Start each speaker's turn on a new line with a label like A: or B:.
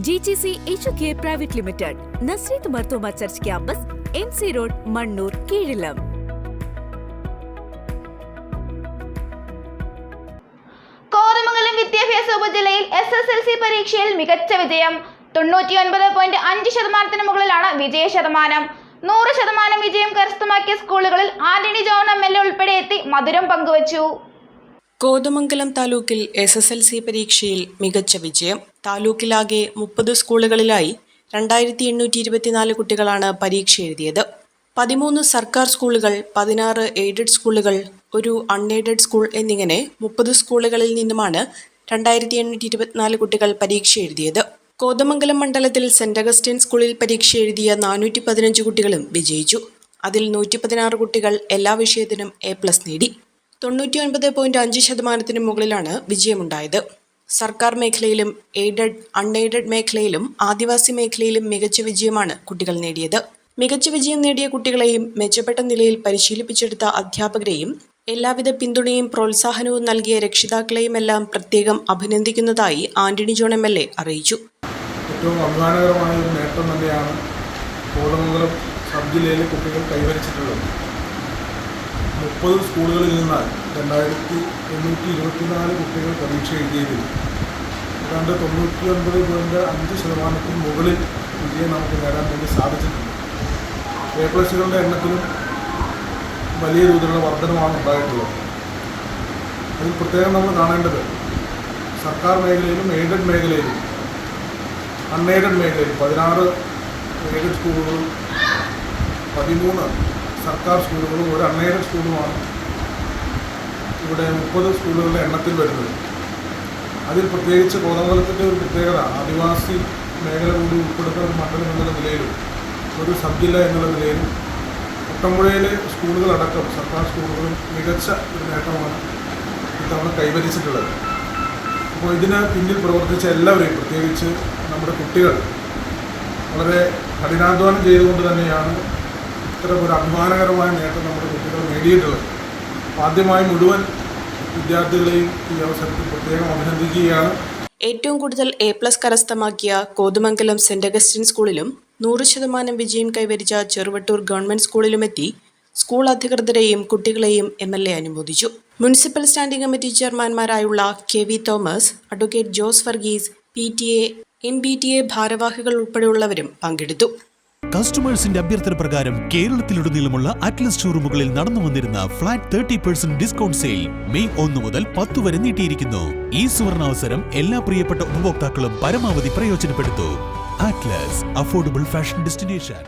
A: G G C H K private limited Nazareth Marthoma church campus M C road Mannur Keezhillam
B: Kothamangalam വിദ്യാഭ്യാസ ഉപജില്ലയിൽ S S L C പരീക്ഷയിൽ മികച്ച വിജയം. തൊണ്ണൂറ്റിയൊൻപത് point അഞ്ച് ശതമാനത്തിന് മുകളിലാണ് വിജയ ശതമാനം. നൂറ് ശതമാനം വിജയം കരസ്ഥമാക്കിയ സ്കൂളുകളിൽ Antony John M L A ഉൾപ്പെടെ എത്തി മധുരം പങ്കുവച്ചു.
C: കോതമംഗലം താലൂക്കിൽ എസ് എസ് എൽ സി പരീക്ഷയിൽ മികച്ച വിജയം. താലൂക്കിലാകെ മുപ്പത് സ്കൂളുകളിലായി രണ്ടായിരത്തി എണ്ണൂറ്റി ഇരുപത്തിനാല് കുട്ടികളാണ് പരീക്ഷ എഴുതിയത്. പതിമൂന്ന് സർക്കാർ സ്കൂളുകൾ പതിനാറ് എയ്ഡഡ് സ്കൂളുകൾ ഒരു അൺഎയ്ഡഡ് സ്കൂൾ എന്നിങ്ങനെ മുപ്പത് സ്കൂളുകളിൽ നിന്നുമാണ് രണ്ടായിരത്തി എണ്ണൂറ്റി ഇരുപത്തിനാല് കുട്ടികൾ പരീക്ഷ എഴുതിയത്. കോതമംഗലം മണ്ഡലത്തിൽ സെന്റ് അഗസ്റ്റിൻ സ്കൂളിൽ പരീക്ഷ എഴുതിയ നാനൂറ്റി പതിനഞ്ച് കുട്ടികളും വിജയിച്ചു. അതിൽ നൂറ്റി പതിനാറ് കുട്ടികൾ എല്ലാ വിഷയത്തിനും എ പ്ലസ് നേടി. തൊണ്ണൂറ്റി ഒൻപത് പോയിന്റ് അഞ്ച് ശതമാനത്തിന് മുകളിലാണ് വിജയമുണ്ടായത്. സർക്കാർ മേഖലയിലും എയ്ഡഡ് അൺഎയ്ഡഡ് മേഖലയിലും ആദിവാസി മേഖലയിലും മികച്ച വിജയമാണ് കുട്ടികൾ നേടിയത്. മികച്ച വിജയം നേടിയ കുട്ടികളെയും മെച്ചപ്പെട്ട നിലയിൽ പരിശീലിപ്പിച്ചെടുത്ത അധ്യാപകരെയും എല്ലാവിധ പിന്തുണയും പ്രോത്സാഹനവും നൽകിയ രക്ഷിതാക്കളെയും എല്ലാം പ്രത്യേകം അഭിനന്ദിക്കുന്നതായി Antony John M L A അറിയിച്ചു.
D: ഏറ്റവും കുട്ടികൾ കൈവരിച്ചിട്ടുള്ളത്. മുപ്പത് സ്കൂളുകളിൽ നിന്നാൽ രണ്ടായിരത്തി എണ്ണൂറ്റി ഇരുപത്തിനാല് കുട്ടികൾ പരീക്ഷ എഴുതിയതിൽ ഏതാണ്ട് തൊണ്ണൂറ്റി ഒൻപത് പോയിന്റ് അഞ്ച് ശതമാനത്തിന് മുകളിൽ വിജയം നമുക്ക് നേടാൻ വേണ്ടി സാധിച്ചിട്ടുണ്ട്. എ പ്ലസുകളുടെ എണ്ണത്തിലും വലിയ തോതിലുള്ള വർധനമാണ് ഉണ്ടായിട്ടുള്ളത്. അതിൽ പ്രത്യേകം നമ്മൾ കാണേണ്ടത് സർക്കാർ മേഖലയിലും എയ്ഡഡ് മേഖലയിലും അൺഎയ്ഡഡ് മേഖലയിൽ പതിനാറ് എയ്ഡഡ് സ്കൂളുകളും പതിമൂന്ന് സർക്കാർ സ്കൂളുകളും ഒരു അൺഎയ്ഡഡ് സ്കൂളുമാണ് ഇവിടെ മുപ്പത് സ്കൂളുകളുടെ എണ്ണത്തിൽ വരുന്നത്. അതിൽ പ്രത്യേകിച്ച് കോതമംഗലത്തിന്റെ ഒരു പ്രത്യേകത ആദിവാസി മേഖല കൂടി ഉൾപ്പെടുന്ന ഒരു മണ്ഡലം എന്നുള്ള നിലയിലും ഒരു സബ് ജില്ല എന്നുള്ള നിലയിലും കുട്ടമ്പുഴയിലെ സ്കൂളുകളടക്കം സർക്കാർ സ്കൂളുകളും മികച്ച ഒരു നേട്ടമാണ് ഇത്തവണ കൈവരിച്ചിട്ടുള്ളത്. അപ്പോൾ ഇതിന് പിന്നിൽ പ്രവർത്തിച്ച എല്ലാവരെയും പ്രത്യേകിച്ച് നമ്മുടെ കുട്ടികൾ വളരെ കഠിനാധ്വാനം ചെയ്തുകൊണ്ട് തന്നെയാണ് ഇത്തരം ഒരു അഭിമാനകരമായ നേട്ടം നമ്മുടെ കുട്ടികൾ നേടിയിട്ടുള്ളത്. ആദ്യമായി മുഴുവൻ വിദ്യാർത്ഥികളെയും ഈ അവസരത്തിൽ പ്രത്യേകം അഭിനന്ദിക്കുകയാണ്.
C: ഏറ്റവും കൂടുതൽ എ പ്ലസ് കരസ്ഥമാക്കിയ കോതമംഗലം സെന്റ് അഗസ്റ്റിൻ സ്കൂളിലും നൂറ് ശതമാനം വിജയം കൈവരിച്ച ചെറുവട്ടൂർ ഗവൺമെന്റ് സ്കൂളിലുമെത്തി സ്കൂൾ അധികൃതരെയും കുട്ടികളെയും എം എൽ എ അനുമോദിച്ചു. Municipal standing committee ചെയർമാൻമാരായുള്ള K V Thomas advocate Jose Varghese P T A M B T A ഭാരവാഹികൾ ഉൾപ്പെടെയുള്ളവരും പങ്കെടുത്തു.
E: കസ്റ്റമേഴ്സിന്റെ അഭ്യർത്ഥന പ്രകാരം കേരളത്തിലുടനീളമുള്ള അറ്റ്ലസ് ഷോറൂമുകളിൽ നടന്നു വന്നിരുന്ന flat thirty percent discount sale May ഒന്ന് മുതൽ പത്ത് വരെ നീട്ടിയിരിക്കുന്നു. ഈ സുവർണാവസരം എല്ലാ പ്രിയപ്പെട്ട ഉപഭോക്താക്കളും പരമാവധി പ്രയോജനപ്പെടുത്തൂ. Atlas affordable fashion destination